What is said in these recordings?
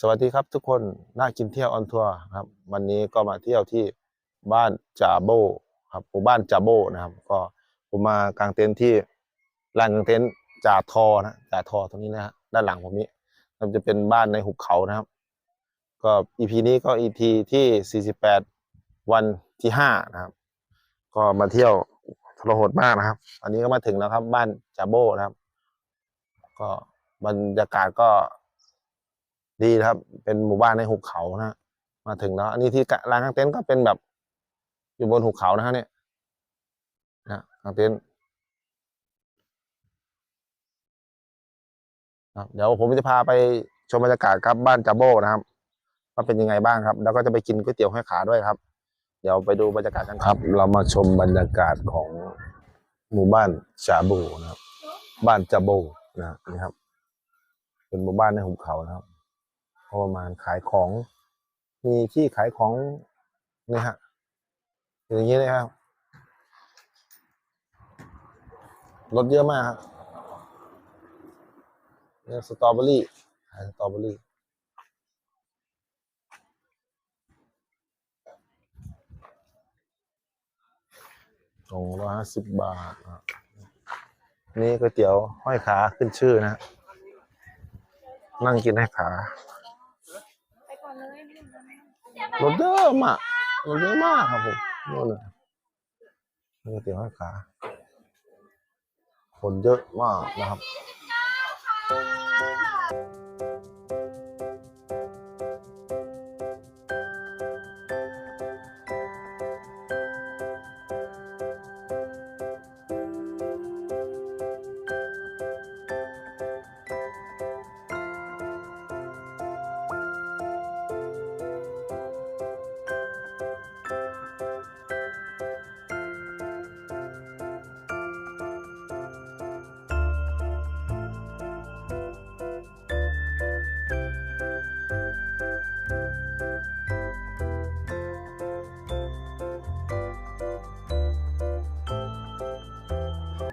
สวัสดีครับทุกคนน่ากินเที่ยวออนทัวร์ครับ วันนี้ก็มาเที่ยวที่บ้านจาโบครับหมู่บ้านจาโบนะครับ ก็ผมมากางเต็นท์ที่ลานกางเต็นท์จ่าทอนะจ่าทอตรงนี้นะฮะด้านหลังผมนี้มันจะเป็นบ้านในหุบเขานะครับ ก็อีพีนี้ก็อีพีที่ 48 วันที่5นะครับ ก็มาเที่ยวทรหดมากนะครับ อันนี้ก็มาถึงแล้วครับ บ้านจาโบนะครับ ก็บรรยากาศก็ ดีนะครับ เป็นหมู่บ้านในหุบเขานะมาถึงแล้ว อันนี้ที่กะลานกางเต็นท์ก็เป็นแบบอยู่บนหุบเขานะฮะเนี่ยนะกางเต็นท์เดี๋ยวผมจะพาไปชมบรรยากาศครับบ้านจาโบนะครับว่าเป็นยังไงบ้างครับ แล้วก็จะไปกินก๋วยเตี๋ยวห้อยขาด้วยครับ เดี๋ยวไปดูบรรยากาศกันครับ เรามาชมบรรยากาศของหมู่บ้านจาโบนะครับ บ้านจาโบนะครับนี่ครับ เป็นหมู่บ้านในหุบเขานะครับ ก็ประมาณขายของ มีที่ขายของนี่ฮะอย่างนี้เลยครับรถเยอะมากครับเนี่ยสตรอเบอรี่ขายสตรอเบอรี่สองร้อยห้าสิบบาท นี่ก๋วยเตี๋ยวห้อยขาขึ้นชื่อนะ นั่งกินให้ขาไปก่อนเลย รถเยอะมากรถเยอะมากครับผมนู่นน่ะนี่เตี๋ยวห้ขาคนเยอะมากนะครับ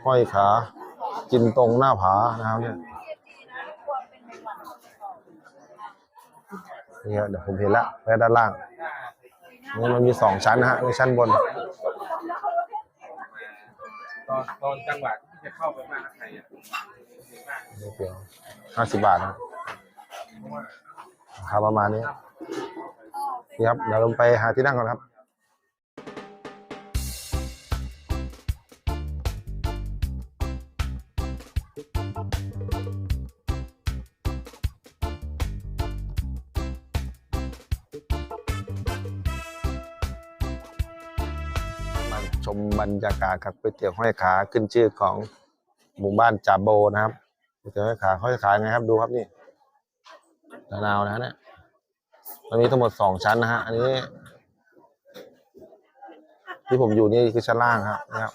ห้อยขา กินตรงหน้าผานะครับเนี่ยนี่ครับเดี๋ยวผมเห็นแล้วไปด้านล่างนี่มันมีสองชั้นนะฮะนี่ชั้นบน ตอนตอนจังหวะที่จะเข้าไปบ้านนักไทยอะเห็นมากนี่เดียวห้าสิบบาทนะเพราะว่าราคาประมาณนี้นี่ครับเดี๋ยวลงไปหาที่นั่งก่อนครับ รรยากาศครับก๋วยเตี๋ยวห้อยขาขึ้นชื่อของหมู่บ้านจาโบนะครับก๋วยเตี๋ยวห้อยขาห้อยขาไงครับดูครับนี่มะนาวนะฮะเนี่ยมันมีทั้งหมดสองชั้นนะฮะอันนี้ ที่ผมอยู่นี่คือชั้นล่างครับนะครับ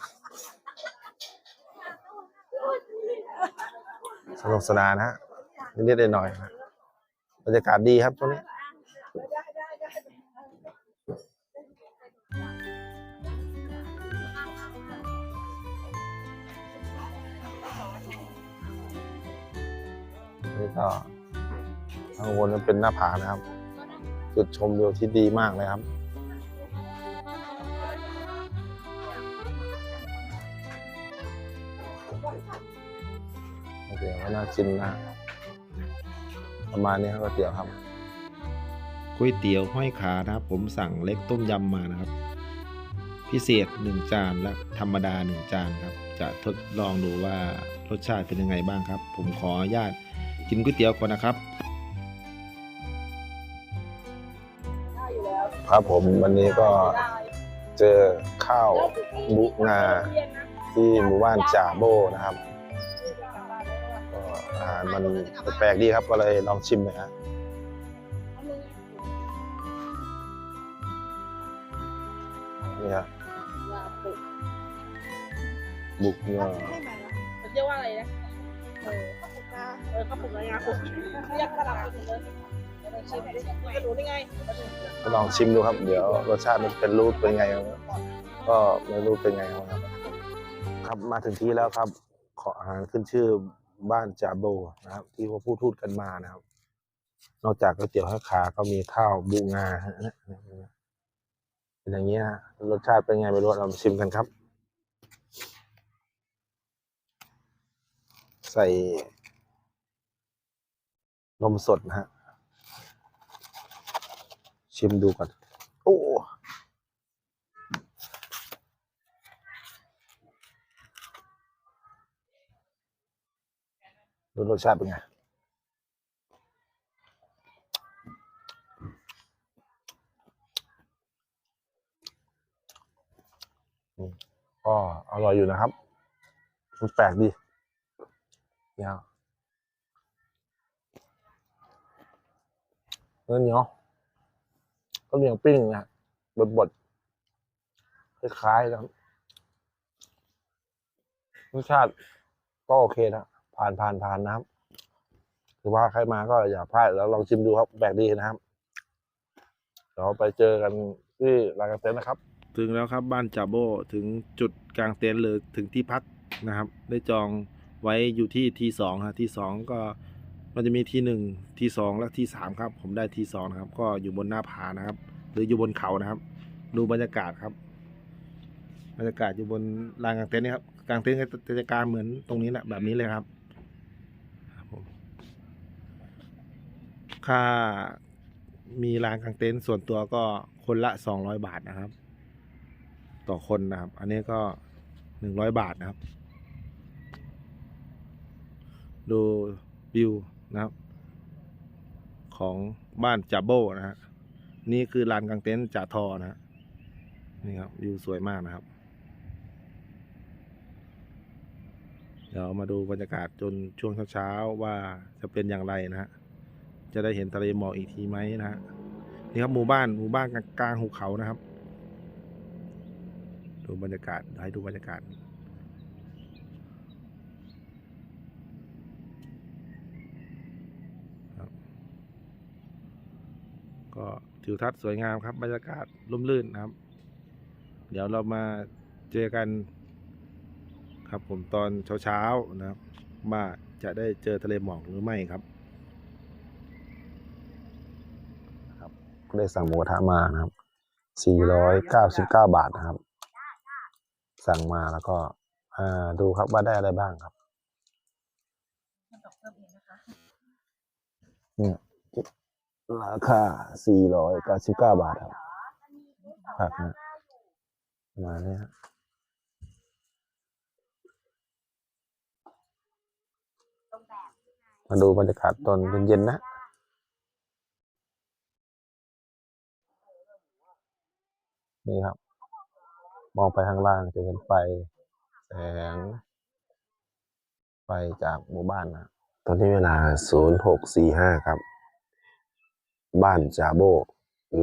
สนุกสนานนะฮะนิดๆหน่อยๆบรรยากาศดีครับตรงนี้ นี่ก็ข้างบนนั้นเป็นหน้าผานะครับ จุดชมวิวที่ดีมากเลยครับเตี๋ยวก็น่ากินนะประมาณนี้ครับก๋วยเตี๋ยวครับก๋วยเตี๋ยวห้อยขานะครับ ผมสั่งเล็กต้มยำมานะครับ พิเศษ1จานและธรรมดา1จานครับ จะทดลองดูว่ารสชาติเป็นยังไงบ้างครับ ผมขออนุญาต กินก๋วยเตี๋ยวก่อนนะครับ ครับผมวันนี้ก็เจอข้าวบุงาที่หมู่บ้านจ่าโบนะครับก็อาหารมันแปลกๆดีครับก็เลยลองชิมหน่อยฮะนี่ครับบุกงาเรียกว่าอะไรนะ เออขาวปุกออข้าวปุกงาปุกเรียกสลับกันหมดเลยเดี๋ยวลองชิมดิจะรู้ได้ไงลองชิมดูครับ เดี๋ยวรสชาติมันเป็นรูปเป็นไงครับก็ไม่รู้เป็นไงครับ ครับมาถึงที่แล้วครับ ขออาหารขึ้นชื่อบ้านจาโบนะครับ ที่เขาพูดพูดกันมานะครับ นอกจากก๋วยเตี๋ยวห้อยขาก็มีข้าวบูงาฮะเป็นอย่างเงี้ยรสชาติเป็นไงไม่รู้เรามาชิมกันครับ ใส่ นมสดนะฮะ ชิมดูก่อน โอ้ดูรสชาติเป็นไงอืมก็อร่อยอยู่นะครับ มันแปลกดีเนี่ย เนื้อเหนียวก็เหนียวปิ้งนะบดบดๆคล้ายๆนะครับรสชาติก็โอเคนะผ่านผ่านผ่านนะครับคือว่าใครมาก็อย่าพลาดแล้วลองชิมดูครับแปลกดีนะครับเดี๋ยวไปเจอกันที่ร้านกาแฟนะครับ ถึงแล้วครับบ้านจาโบถึงจุดกลางเต็นท์หรือถึงที่พักนะครับ ได้จองไว้อยู่ที่ทีสองฮะทีสองก็ มันจะมีทีหนึ่งทีสองและทีสามครับ ผมได้ทีสองนะครับ ก็อยู่บนหน้าผานะครับ หรืออยู่บนเขานะครับ ดูบรรยากาศครับ บรรยากาศอยู่บนลานกลางเต็นท์นี่ครับกลางเต็นท์ก็จะการเหมือนตรงนี้แหละแบบนี้เลยครับผมค่ามีลานกลางเต็นท์ส่วนตัวก็คนละสองร้อยบาทนะครับ ต่อคนนะครับ อันนี้ก็หนึ่งร้อยบาทนะครับ ดูวิว นะครับ ของบ้านจาโบนะฮะนี่คือลานกางเต็นท์จ่าทอนะฮะนี่ครับวิวสวยมากนะครับ เดี๋ยวมาดูบรรยากาศจนช่วงเช้าๆว่าจะเป็นอย่างไรนะฮะจะได้เห็นทะเลหมอกอีกทีไหมนะฮะนี่ครับหมู่บ้านหมู่บ้านกลางหุบเขานะครับ ดูบรรยากาศให้ดูบรรยากาศ ครับ ก็ทิวทัศน์สวยงามครับบรรยากาศร่มรื่นนะครับ เดี๋ยวเรามาเจอกันครับผมตอนเช้าๆนะครับว่าจะได้เจอทะเลหมอกหรือไม่ครับก็ได้สั่งหมูกระทะมานะครับ 499 บาทนะครับ สั่งมาแล้วก็อ่าดูครับว่าได้อะไรบ้างครับเนี่ย ราคา 499 บาทครับผักนะมาณนี้ฮะมาดูบรรยากาศตอนเย็นๆนะนี่ครับ มองไปข้างล่างจะเห็นไฟแสง ไฟจากหมู่บ้านนะตอนนี้เวลา 0645 ครับ บ้านจาโบ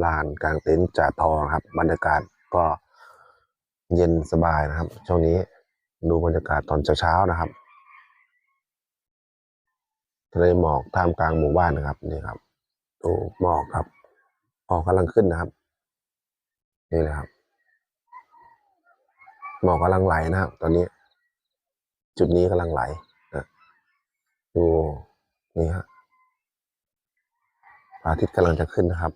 ลานกลางเต็นท์จ่าทองครับ บรรยากาศก็เย็นสบายนะครับ ช่วงนี้ดูบรรยากาศตอนเช้าๆนะครับทะเลหมอกท่ามกลางหมู่บ้านนะครับนี่ครับดูหมอกครับหมอกกำลังขึ้นนะครับ นี่เลยครับหมอกกำลังไหลนะครับ ตอนนี้ จุดนี้กำลังไหลนะดูนี่ฮะพระ อาทิตย์กำลังจะขึ้นนะครับ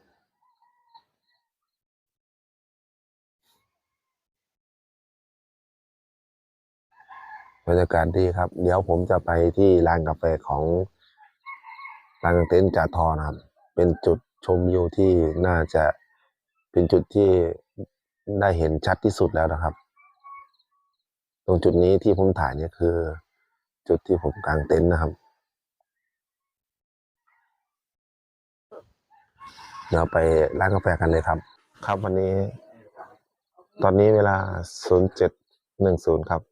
บรรยากาศดีครับ เดี๋ยวผมจะไปที่ร้านกาแฟของร้านกางเต็นจ่าทอนะครับ เป็นจุดชมวิวที่น่าจะเป็นจุดที่ได้เห็นชัดที่สุดแล้วนะครับ ตรงจุดนี้ที่ผมถ่ายเนี่ยคือ จุดที่ผมกางเต็นท์นะครับ เดี๋ยวไปร้านกาแฟกันเลยครับ ครับวันนี้ ตอนนี้เวลา 0710 ครับ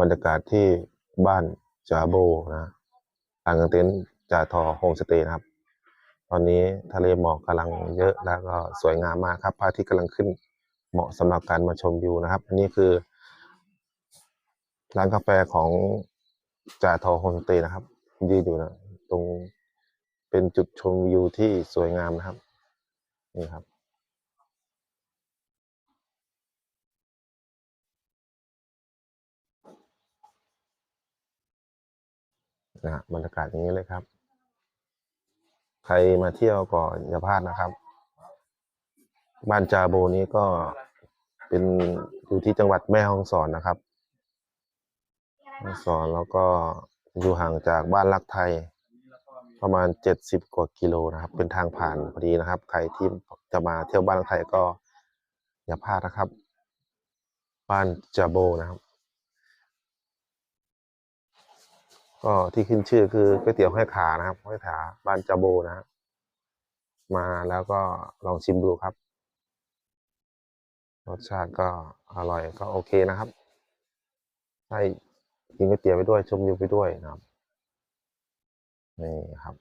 บรรยากาศที่บ้านจาโบนะทางกางเต็นท์จ่าทอโฮมสเตย์นะครับ ตอนนี้ทะเลหมอกกำลังเยอะแล้วก็สวยงามมากครับพระอาทิตย์กำลังขึ้นเหมาะสำหรับการมาชมวิวนะครับ อันนี้คือ ร้านกาแฟของจ่าทอโฮมสเตย์นะครับยืนอยู่นะ ตรง เป็นจุดชมวิวที่สวยงามนะครับ นี่ครับ นะบรรยากาศอย่างนี้เลยครับ ใครมาเที่ยวก็อย่าพลาดนะครับ บ้านจาโบนี้ก็เป็นอยู่ที่จังหวัดแม่ฮ่องสอนนะครับฮ่องสอนแล้วก็อยู่ห่างจากบ้านรักไทย ประมาณเจ็ดสิบกว่ากิโลนะครับ เป็นทางผ่านพอดีนะครับ ใครที่จะมาเที่ยวบ้านรักไทยก็อย่าพลาดนะครับ บ้านจาโบนะครับ ก็ที่ขึ้นชื่อคือก๋วยเตี๋ยวห้อยขานะครับห้อยขาบ้านจาโบนะครับมาแล้วก็ลองชิมดูครับรสชาติก็อร่อยก็โอเคนะครับ ให้กินก๋วยเตี๋ยวไปด้วยชมวิวไปด้วยนะครับ นี่ครับ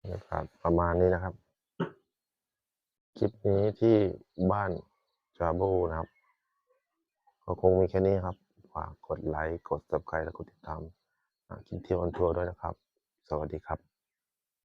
บรรยากาศประมาณนี้นะครับ คลิปนี้ที่บ้านจาโบนะครับ ก็คงมีแค่นี้ครับ ฝากกดไลค์ กด subscribe และกดติดตามอ่ากินเที่ยวออนทัวร์ด้วยนะครับ สวัสดีครับ